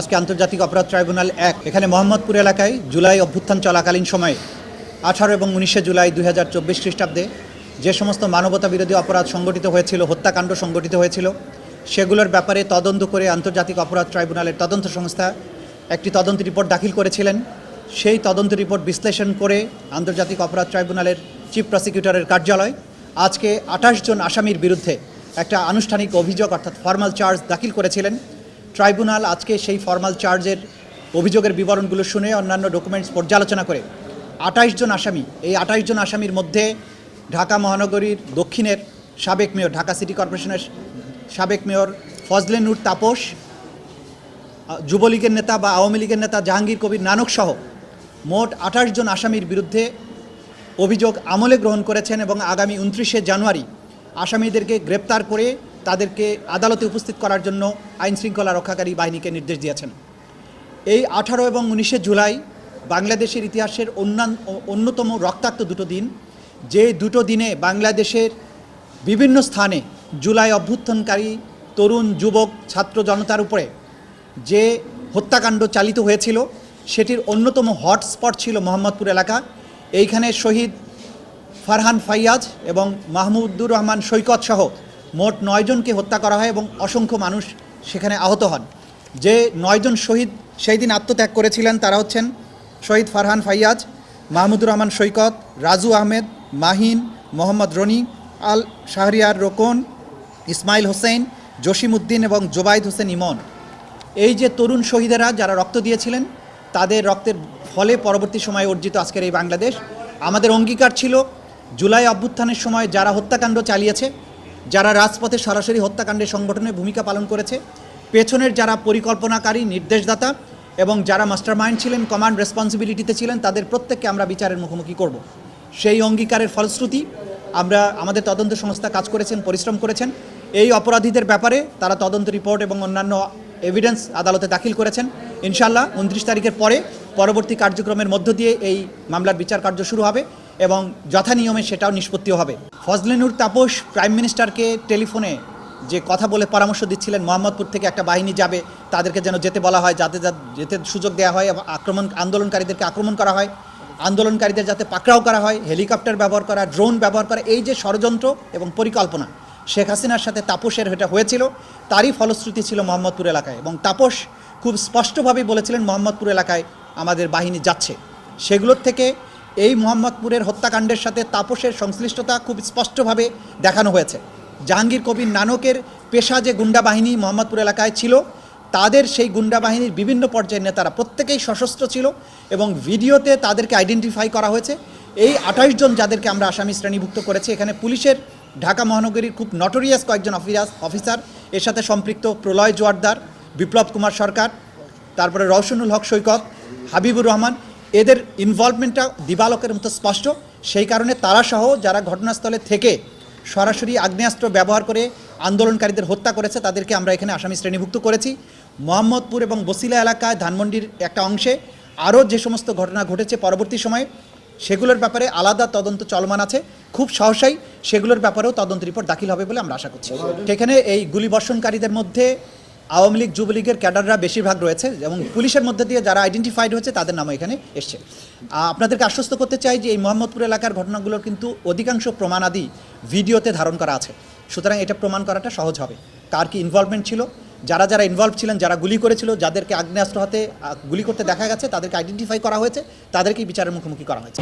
আজকে আন্তর্জাতিক অপরাধ ট্রাইব্যুনাল এক। এখানে মোহাম্মদপুর এলাকায় জুলাই অভ্যুত্থান চলাকালীন সময়ে আঠারো এবং উনিশে জুলাই দুই হাজার চব্বিশ খ্রিস্টাব্দে যে সমস্ত মানবতা বিরোধী অপরাধ সংগঠিত হয়েছিল, হত্যাকাণ্ড সংগঠিত হয়েছিল, সেগুলোর ব্যাপারে তদন্ত করে আন্তর্জাতিক অপরাধ ট্রাইব্যুনালের তদন্ত সংস্থা একটি তদন্ত রিপোর্ট দাখিল করেছিলেন। সেই তদন্ত রিপোর্ট বিশ্লেষণ করে আন্তর্জাতিক অপরাধ ট্রাইব্যুনালের চিফ প্রসিকিউটরের কার্যালয় আজকে আঠাশ জন আসামির বিরুদ্ধে একটা আনুষ্ঠানিক অভিযোগ, অর্থাৎ ফর্মাল চার্জ দাখিল করেছিলেন। ট্রাইব্যুনাল আজকে সেই ফর্মাল চার্জের অভিযোগের বিবরণগুলো শুনে অন্যান্য ডকুমেন্টস পর্যালোচনা করে আঠাইশ জন আসামি। এই আঠাইশ জন আসামির মধ্যে ঢাকা মহানগরীর দক্ষিণের সাবেক মেয়র, ঢাকা সিটি কর্পোরেশনের সাবেক মেয়র ফজলে নূর তাপস, যুবলীগের নেতা বা আওয়ামী লীগের নেতা জাহাঙ্গীর কবির নানক সহ মোট আঠাশ জন আসামির বিরুদ্ধে অভিযোগ আমলে গ্রহণ করেছেন এবং আগামী উনত্রিশে জানুয়ারি আসামিদেরকে গ্রেপ্তার করে তাদেরকে আদালতে উপস্থিত করার জন্য আইন শৃঙ্খলা রক্ষাকারী বাহিনীকে নির্দেশ দিয়েছেন। এই আঠারো এবং উনিশে জুলাই বাংলাদেশের ইতিহাসের অন্যান্য অন্যতম রক্তাক্ত দুটো দিন। যে দুটো দিনে বাংলাদেশের বিভিন্ন স্থানে জুলাই অভ্যুত্থানকারী তরুণ, যুবক, ছাত্র জনতার উপরে যে হত্যাকাণ্ড চালিত হয়েছিল, সেটির অন্যতম হটস্পট ছিল মোহাম্মদপুর এলাকা। এইখানে শহীদ ফারহান ফাইয়াজ এবং মাহমুদুর রহমান সৈকত সহ মোট নয়জনকে হত্যা করা হয় এবং অসংখ্য মানুষ সেখানে আহত হন। যে নয়জন শহীদ সেই দিন আত্মত্যাগ করেছিলেন তারা হচ্ছেন শহীদ ফারহান ফাইয়াজ, মাহমুদুর রহমান সৈকত, রাজু আহমেদ, মাহিন, মোহাম্মদ রনি, আল শাহরিয়ার রোকন, ইসমাইল হোসেন, জসিমউদ্দিন এবং জোবাইদ হোসেন ইমন। এই যে তরুণ শহীদেরা যারা রক্ত দিয়েছিলেন, তাদের রক্তের ফলে পরবর্তী সময়ে অর্জিত আজকের এই বাংলাদেশ। আমাদের অঙ্গীকার ছিল, জুলাই অভ্যুত্থানের সময় যারা হত্যাকাণ্ড চালিয়েছে যারা রাজপথে সরাসরি হত্যাকাণ্ডের সংগঠনে ভূমিকা পালন করেছে, পেছনের যারা পরিকল্পনাকারী নির্দেশদাতা এবং যারা মাস্টারমাইন্ড ছিলেন, কমান্ড রেসপন্সিবিলিটিতে ছিলেন, তাদের প্রত্যেককে আমরা বিচারের মুখোমুখি করব। সেই অঙ্গীকারের ফলশ্রুতি আমরা আমাদের তদন্ত সংস্থা কাজ করেছেন, পরিশ্রম করেছেন। এই অপরাধীদের ব্যাপারে তারা তদন্ত রিপোর্ট এবং অন্যান্য এভিডেন্স আদালতে দাখিল করেছেন। ইনশাল্লাহ উনত্রিশ তারিখের পরে পরবর্তী কার্যক্রমের মধ্য দিয়ে এই মামলার বিচার কার্য শুরু হবে। এবং যথানিয়মে সেটাও নিষ্পত্তিও হবে। ফজলেনুর তাপস প্রাইম মিনিস্টারকে টেলিফোনে যে কথা বলে পরামর্শ দিচ্ছিলেন মোহাম্মদপুর থেকে একটা বাহিনী যাবে, তাদেরকে যেন যেতে বলা হয়, যাতে যেতে সুযোগ দেওয়া হয় এবং আক্রমণ আন্দোলনকারীদেরকে আক্রমণ করা হয়, আন্দোলনকারীদের যাতে পাকড়াও করা হয়, হেলিকপ্টার ব্যবহার করা, ড্রোন ব্যবহার করা, এই যে ষড়যন্ত্র এবং পরিকল্পনা, শেখ হাসিনার সাথে তাপসের এটা হয়েছিল, তারই ফলশ্রুতি ছিল মোহাম্মদপুর এলাকায় এবং তাপস খুব স্পষ্টভাবেই বলেছিলেন, মোহাম্মদপুর এলাকায় আমাদের বাহিনী যাচ্ছে। সেগুলোর থেকে এই মোহাম্মদপুরের হত্যাকাণ্ডের সাথে তাপসের সংশ্লিষ্টতা খুব স্পষ্টভাবে দেখানো হয়েছে। জাহাঙ্গীর কবির নানকের পেশা যে গুন্ডা বাহিনী মোহাম্মদপুর এলাকায় ছিল, তাদের সেই গুন্ডা বাহিনীর বিভিন্ন পর্যায়ের নেতারা প্রত্যেকেই সশস্ত্র ছিল এবং ভিডিওতে তাদেরকে আইডেন্টিফাই করা হয়েছে। এই আঠাশ জন যাদেরকে আমরা আসামি শ্রেণীভুক্ত করেছি, এখানে পুলিশের ঢাকা মহানগরীর খুব নটোরিয়াস কয়েকজন অফিসার অফিসার এর সাথে সম্পৃক্ত প্রলয় জোয়ারদার, বিপ্লব কুমার সরকার, তারপরে রওশনুল হক সৈকত, হাবিবুর রহমান এদের ইনভলভমেন্টটা দিবালকের মতো স্পষ্ট। সেই কারণে তারা সহ যারা ঘটনাস্থলে থেকে সরাসরি আগ্নেয়াস্ত্র ব্যবহার করে আন্দোলনকারীদের হত্যা করেছে, তাদেরকে আমরা এখানে আসামি শ্রেণীভুক্ত করেছি। মোহাম্মদপুর এবং বসিলা এলাকায় ধানমন্ডির একটা অংশে আরও যে সমস্ত ঘটনা ঘটেছে পরবর্তী সময়ে, সেগুলোর ব্যাপারে আলাদা তদন্ত চলমান আছে। খুব সহসাই সেগুলোর ব্যাপারেও তদন্ত রিপোর্ট দাখিল হবে বলে আমরা আশা করছি। সেখানে এই গুলিবর্ষণকারীদের মধ্যে আওয়ামী লীগ, যুবলীগের ক্যাডাররা বেশিরভাগ রয়েছে এবং পুলিশের মধ্যে দিয়ে যারা আইডেন্টিফাইড হয়েছে, তাদের নাম এখানে এসছে। আপনাদেরকে আশ্বস্ত করতে চাই যে এই মোহাম্মদপুর এলাকার ঘটনাগুলোর কিন্তু অধিকাংশ প্রমাণাদি ভিডিওতে ধারণ করা আছে। সুতরাং এটা প্রমাণ করাটা সহজ হবে। কার কি ইনভলভমেন্ট ছিল? যারা যারা ইনভলভ ছিলেন, যারা গুলি করেছিল, যাদেরকে আগ্নেয়াস্ত্র হাতে গুলি করতে দেখা গেছে, তাদেরকে আইডেন্টিফাই করা হয়েছে, তাদেরকেই বিচারের মুখোমুখি করা হয়েছে।